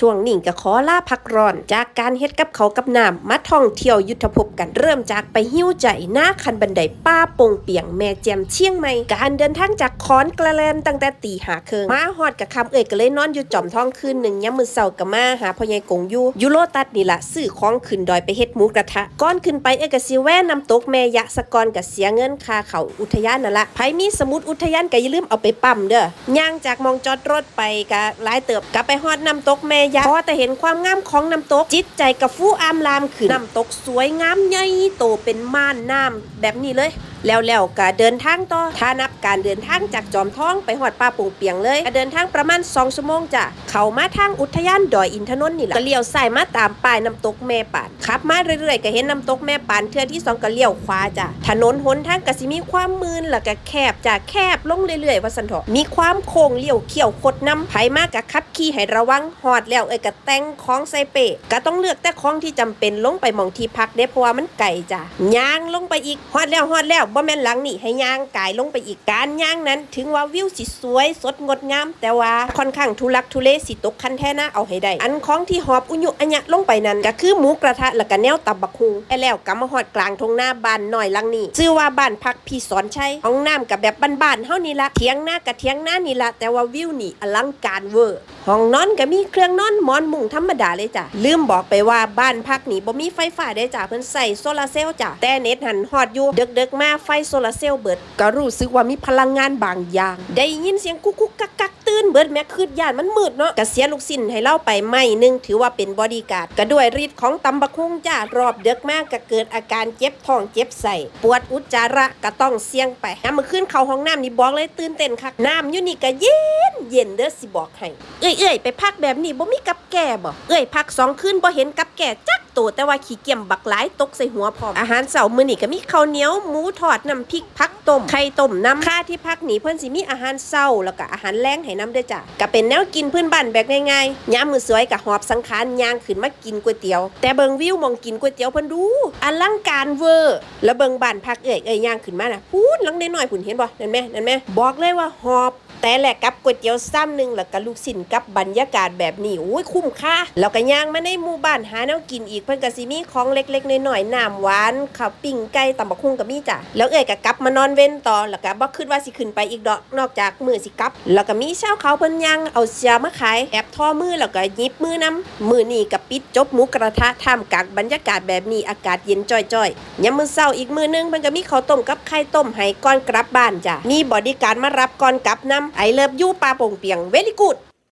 ช่วงนี้ก็ขอลาพักร้อน จากการเฮ็ดกับเขากับน้ำมาท่องเที่ยวยุทธภพกันเริ่มจากไปหิ้วใจหน้าคันบันไดป้าปงเปียงแม่แจมเชียงใหม่การเดินทางจากขอนกระแลนตั้งแต่ตีหาเคิงมาฮอดกับคำเอ่ยก็เลยนอนอยู่จอมท้องคืนหนึ่งยามมือเสาร์ก็มาหาพ่อใหญ่กงยู่ยูโรตัดนี่ละซื้อของขึ้นดอยไปเฮ็ดหมูกระทะก้อนขึ้นไปเอกสิแว่นำตกแม่ยะสะกอนกับเสียเงินค่าเขาอุทยานนั่นละไผมีสมุดอุทยานก็อย่าลืมเอาไปปั๊มเด้อย่างจากมองจอดรถไปก็หลายเติบกลับไปฮอดนำตกแม่ยะพอแต่เห็นความงามของน้ำตก จิตใจกับฟู้อามลามขึ้นน้ำตกสวยงามใหญ่โตเป็นม่านน้ำแบบนี้เลย แล้วแล้วก็เดินทางต่อถ้านับการเดินทางจากจอมท้องไปหอดป่าปงเปียงเลยเดินทางประมาณ2ชั่วโมงจ้ะเขามาทางอุทยานดอยอินทนนท์นี่แหละก็เลี้ยวซ้ายมาตามป้ายน้ำตกแม่ปานขับมาเรื่อยๆก็เห็นน้ำตกแม่ปานเทือที่สองก็เลี้ยวขวาจ้ะถนนหนทางก็สิมีความมืนแล้วก็แคบจ้ะแคบลงเรื่อยๆว่าสันเถอะมีความโค้งเลี้ยวเขี่ยวคดน้ำไผมากกับขับขี่ให้ระวังหอดแล้วเอ้ยก็แต่งของใส่เป้ก็ต้องเลือกแต่ของที่จำเป็นลงไปมองที่พักเด้เพราะว่ามันไกลจ้ะย่างลงไปอีกฮอดแล้วฮอดแล้วบ่แม่นหลังนี่ให้ย่างกายลงไปอีกการย่างนั้น ถึงว่าวิวสิสวย สดงดงาม แต่ว่าค่อนข้างทุลักทุเลสิตกคันแท้นะเอาให้ได้ อันของที่หอบอุญุอัญญะลงไปนั้น ก็คือหมูกระทะแล้วก็แนวตับบักฮุงไอ้แล้วก็มาฮอดกลางทงหน้าบ้านหน่อยหลังนี้ชื่อว่าบ้านพักพี่สอนชัยห้องน้ำกับแบบบ้านๆเฮานี่ละเถียงหน้ากับเถียงหน้านี่ละแต่ว่าวิวนี่อลังการเวอร์ห้องนอนก็มีเครื่องนอนหมอนมุ้งธรรมดาเลยจ้ะ ลืมบอกไปว่าบ้านพักนี่บ่มีไฟฟ้าได้จ้ะเพิ่นใส่โซลาร์เซลล์จ้ะ แต่เน็ตหันฮอดอยู่เดึกๆมาไฟโซลาร์เซลล์เบิด ก็รู้สึกว่ามีพลังงานบางอย่าง ได้ยินเสียงกุกกุกกักกักตื่นเบิดแม่คืดย่านมันมืดเนาะก็เสียลูกสิ้นให้เล่าไปไม่นึงถือว่าเป็นบอดี้การ์ดก็ด้วยฤทธิ์ของตำบักฮุงจ้ารอบเดึกมากก็เกิดอาการเจ็บท้องเจ็บไส้ปวดอุจจาระก็ต้องเสี่ยงไปน้ำมือขึ้นเข้าห้องน้ำนี่บอกเลยตื่นเต้นคักน้ำอยู่นี่ก็เย็น เย็นเด้อสิบอกให้เอ้ยเอ้ยไปพักแบบนี้บ่มีกับแก่บ่เอ้ยพักสองคืนบ่เห็นกับแก่จักโตแต่ว่าขี้เกียจบักหลายตกใส่หัวพร้อมอาหารเสาร์มื้อนี้ก็มีข้าวเหนียวหมูทอดน้ำพริกผักต้มไข่ต้มน้ำค่าที่พักนี่เพิ่นสิมีอาหารเช้าแล้วก็อาหารแลงให้น้ำด้วยจ้ะก็เป็นแนวกินพื้นบ้านแบบง่ายๆยามมื้อสวยก็หอบสังขารย่างขึ้นมากินก๋วยเตี๋ยว แต่เบิ่งวิวมองกินก๋วยเตี๋ยวเพิ่นดูอลังการเวอร์แล้วเบิ่งบ้านพักเอ้ยเอ้ยย่างขึ้นมาน่ะพูดลังน้อยๆพุ่นเห็นบ่นั่นแม่นั่นแม่บอกเลยว่าหอบ แต่แหละกับก๋วยเตี๋ยวซ้ำหนึ่งแล้วก็ลูกชิ้นกับบรรยากาศแบบนี้โอ้ยคุ้มค่าแล้วก็ย่างมาในหมู่บ้านหาแนวกินอีกเพิ่นก็สิมีของเล็กๆน้อยๆน้ำหวานข้าวปิ้งไก่ตำบักหุ่งก็มีจ้ะแล้วเอ้ยก็กลับมานอนเว้นต่อแล้วก็บ่คิดว่าสิขึ้นไปอีกดอกนอกจากมือสิกลับ แล้วก็มีชาวเขาเพิ่นย่างเอาเสียมาขายแอบท่อมือแล้วก็ยิบมือนํมือนี่ก็ปิดจบหมูกระทะท่ามกลางบรรยากาศแบบนี้อากาศเย็นจ้อยๆยามมื้อเช้าอีกมื้อนึงเพิ่นก็มีข้าวต้มกับไข่ต้มให้ก่อนกลับบ้านจ้ะมีบอดี้การดมารับก่อนกลับนํไอเลิฟยูปลาโป่งเปียงเวลิกูด